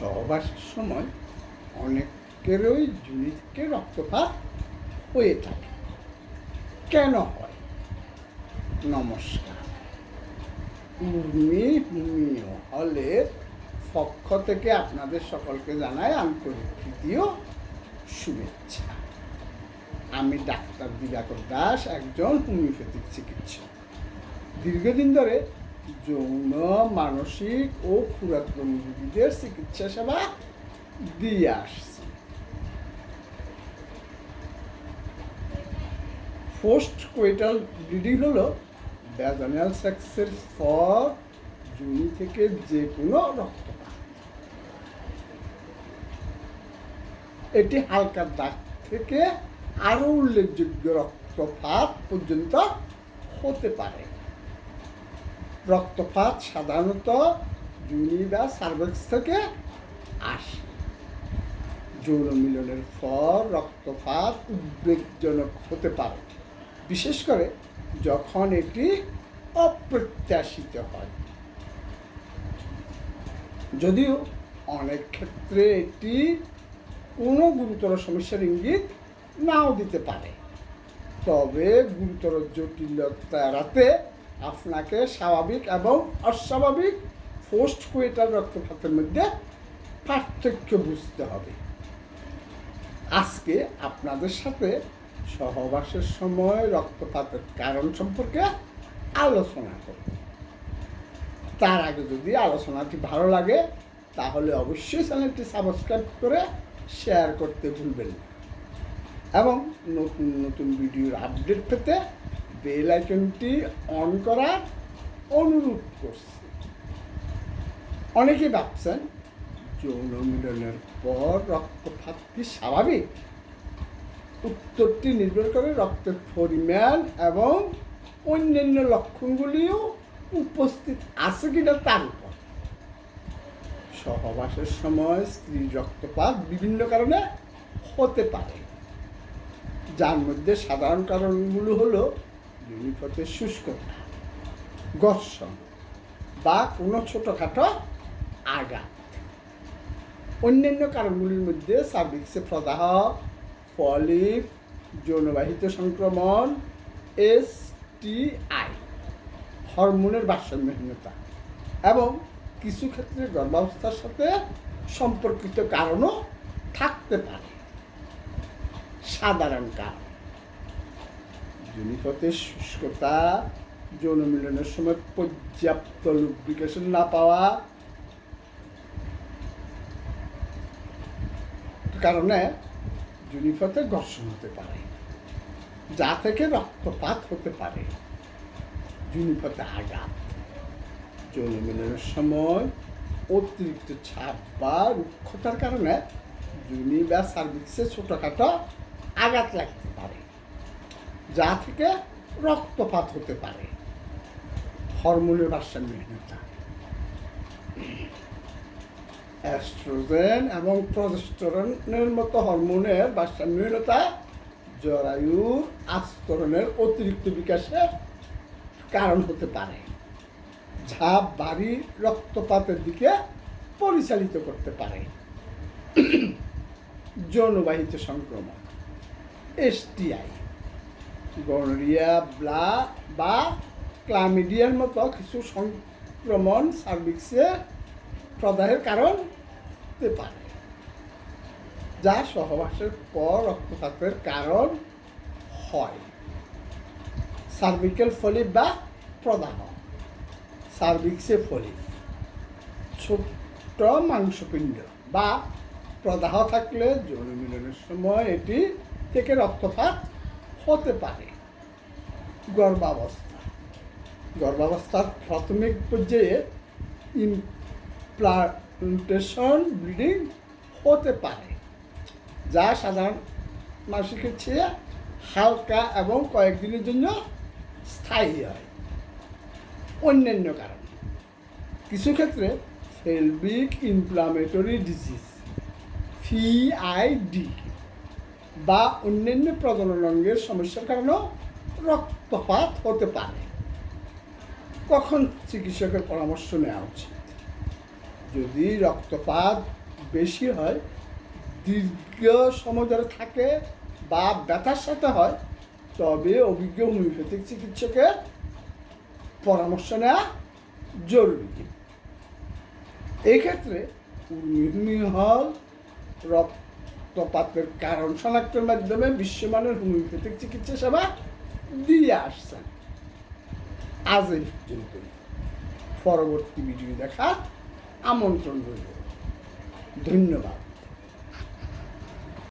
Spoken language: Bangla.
সহবাসের সময় অনেকেরই জুড়ি রক্তপাত হয়ে থাকে। কেন হয়? নমস্কার। উর্মি হোমিও হলের পক্ষ থেকে আপনাদের সকলকে জানাই আন্তরিক তৃতীয় শুভেচ্ছা। আমি ডাক্তার দিবাকর দাস, একজন হোমিওপ্যাথিক চিকিৎসক। দীর্ঘদিন ধরে যৌন, মানসিক ও পুরাতন রোগীদের চিকিৎসা সেবা দিয়ে আসছে। পোস্ট কোয়েটাল ব্লিডিং হলো ভ্যাজানাল সেক্সের পর জুনি থেকে যে কোনো রক্তপাত। এটি হালকা দাগ থেকে আরও উল্লেখযোগ্য রক্তপাত পর্যন্ত হতে পারে। রক্তপাত সাধারণত জুনি বা সার্ভেক্স থেকে আসে। যৌন মিলনের পর রক্তপাত উদ্বেগজনক হতে পারে, বিশেষ করে যখন এটি অপ্রত্যাশিত হয়। যদিও অনেক ক্ষেত্রে এটি কোনো গুরুতর সমস্যার ইঙ্গিত নাও দিতে পারে। তবে গুরুতর জটিলতা এড়াতে আপনাকে স্বাভাবিক এবং অস্বাভাবিক পোস্ট কুয়েটাল রক্তপাতের মধ্যে পার্থক্য বুঝতে হবে। আজকে আপনাদের সাথে সহবাসের সময় রক্তপাতের কারণ সম্পর্কে আলোচনা করব। তার আগে যদি আলোচনাটি ভালো লাগে, তাহলে অবশ্যই চ্যানেলটি সাবস্ক্রাইব করে শেয়ার করতে ভুলবেন না। এবং নতুন নতুন ভিডিওর আপডেট পেতে বেল আইকনটি অন করার অনুরোধ করছি। অনেকেই ভাবছেন যৌন মিলনের পর রক্তপাত কি স্বাভাবিক। উত্তরটি নির্ভর করে রক্তের পরিমাণ এবং অন্যান্য লক্ষণগুলিও উপস্থিত আছে কিনা তার উপর। সহবাসের সময় স্ত্রীর রক্তপাত বিভিন্ন কারণে হতে পারে। যার মধ্যে সাধারণ কারণগুলো হলো ইউনিপথের শুষ্কতা ঘর্ষণ বা কোনো ছোটোখাটো আঘাত। অন্যান্য কারণগুলির মধ্যে সার্ভিক্সে প্রদাহ, পলিপ, যৌনবাহিত সংক্রমণ এস টি আই হরমোনের ভারসাম্যহীনতা এবং কিছু ক্ষেত্রে গর্ভাবস্থার সাথে সম্পর্কিত কারণও থাকতে পারে। সাধারণ কারণ। শুষ্কতা, যৌন মিলনের সময় পর্যাপ্ত লুব্রিকেশন না পাওয়া। কারণে জুনিপথে ঘর্ষণ হতে পারে। যা থেকে রক্তপাত হতে পারে। জুনিপথে আঘাত। যৌন মিলনের সময় অতিরিক্ত ছাপ বা রুক্ষতার কারণে জুনি বা সার্ভিক্সে ছোটোখাটো আঘাত লাগতে পারে। যা থেকে রক্তপাত হতে পারে। হরমোনের ভারসাম্যহীনতা অ্যাস্ট্রোজেন এবং প্রজেস্টরনের মতো হরমোনের ভারসাম্যহীনতা জরায়ুর আস্তরণের অতিরিক্ত বিকাশে কারণ হতে পারে। যা বাড়ি রক্তপাতের দিকে পরিচালিত করতে পারে। যৌনবাহিত সংক্রমণ এসটিআই গনোরিয়া ব্লা, বা ক্লামিডিয়ার মতো কিছু সংক্রমণ সার্ভিক্সে প্রদাহের কারণ হতে পারে, যা সহবাসের পর রক্তপাতের কারণ হয়। সার্ভিক্যাল ফলিপ বা প্রদাহ। সার্ভিক্সে ফলিপ। ছোট্ট মাংসপিণ্ড বা প্রদাহ থাকলে যৌন মিলনের সময় এটি থেকে রক্তপাত হতে পারে। গর্ভাবস্থা। গর্ভাবস্থার প্রাথমিক পর্যায়ে ইমপ্লান্টেশন ব্লিডিং হতে পারে, যা সাধারণ মাসিকের চেয়ে হালকা এবং কয়েকদিনের জন্য স্থায়ী হয়। অন্যান্য কারণ, কিছু ক্ষেত্রে ফেলবিক ইনফ্লামেটরি ডিজিজ ফিআইডি বা অন্যান্য প্রজনন অঙ্গের সমস্যার কারণেও রক্তপাত হতে পারে। কখন চিকিৎসকের পরামর্শ নেওয়া উচিত? যদি রক্তপাত বেশি হয়, দীর্ঘ সময় ধরে থাকে বা ব্যথার সাথে হয়, তবে অভিজ্ঞ হোমিওপ্যাথিক চিকিৎসকের পরামর্শ নেওয়া জরুরি। এক্ষেত্রে হল রক্তপাতের কারণ শনাক্তের মাধ্যমে বিশ্বমানের হোমিওপ্যাথিক চিকিৎসা সেবা দিয়ে আসছেন। আজ এই পর্যন্ত পরবর্তী ভিডিও দেখার আমন্ত্রণ রইল। ধন্যবাদ।